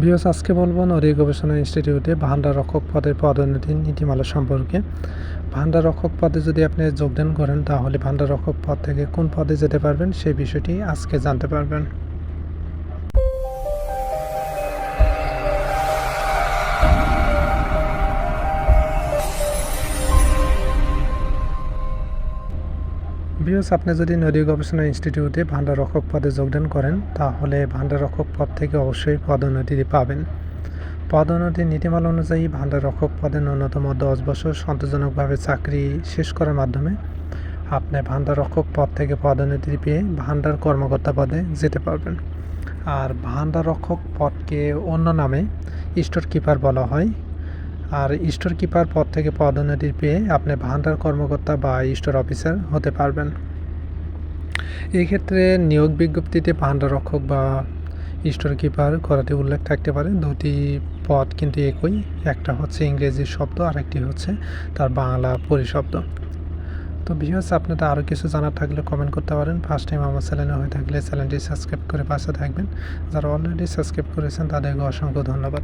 BS আজকে বলব নদী গবেষণা ইনস্টিটিউটে ভান্ডার রক্ষক পদের পদোন্নতি নীতিমালা সম্পর্কে। ভান্ডার রক্ষক পদে যদি আপনি যোগদান করেন, তাহলে ভান্ডার রক্ষক পদ থেকে কোন পদে যেতে পারবেন, সেই বিষয়টি আজকে জানতে পারবেন। বিএস আপনি যদি নদী গবেষণা ইনস্টিটিউটে ভান্ডার রক্ষক পদে যোগদান করেন, তাহলে ভান্ডার রক্ষক পদ থেকে অবশ্যই পদোন্নতি পাবেন। পদোন্নতির নীতিমালা অনুযায়ী ভান্ডার রক্ষক পদে ন্যূনতম দশ বছর সন্তোষজনকভাবে চাকরি শেষ করার মাধ্যমে আপনি ভান্ডার রক্ষক পদ থেকে পদোন্নতি পেয়ে ভান্ডার কর্মকর্তা পদে যেতে পারবেন। আর ভান্ডার রক্ষক পদকে অন্য নামে স্টোর কিপার বলা হয়। আর স্টোর কিপার পদ থেকে পদোন্নতি পেয়ে আপনি ভান্ডার কর্মকর্তা বা স্টোর অফিসার হতে পারবেন। এই ক্ষেত্রে নিয়োগ বিজ্ঞপ্তিতে ভান্ডার রক্ষক বা স্টোর কিপার করাতে উল্লেখ থাকতে পারে। দুটি পদ কিন্তু একই। একটা হচ্ছে ইংরেজি শব্দ আর একটি হচ্ছে তার বাংলা পরিশব্দ। তো ভিউয়ার্স আপনাদের আরও কিছু জানার থাকলে কমেন্ট করতে পারেন। ফার্স্ট টাইম আমার চ্যানেলে হয়ে থাকলে চ্যানেলটি সাবস্ক্রাইব করে পাশে থাকবেন। যারা অলরেডি সাবস্ক্রাইব করেছেন, তাদেরকে অসংখ্য ধন্যবাদ।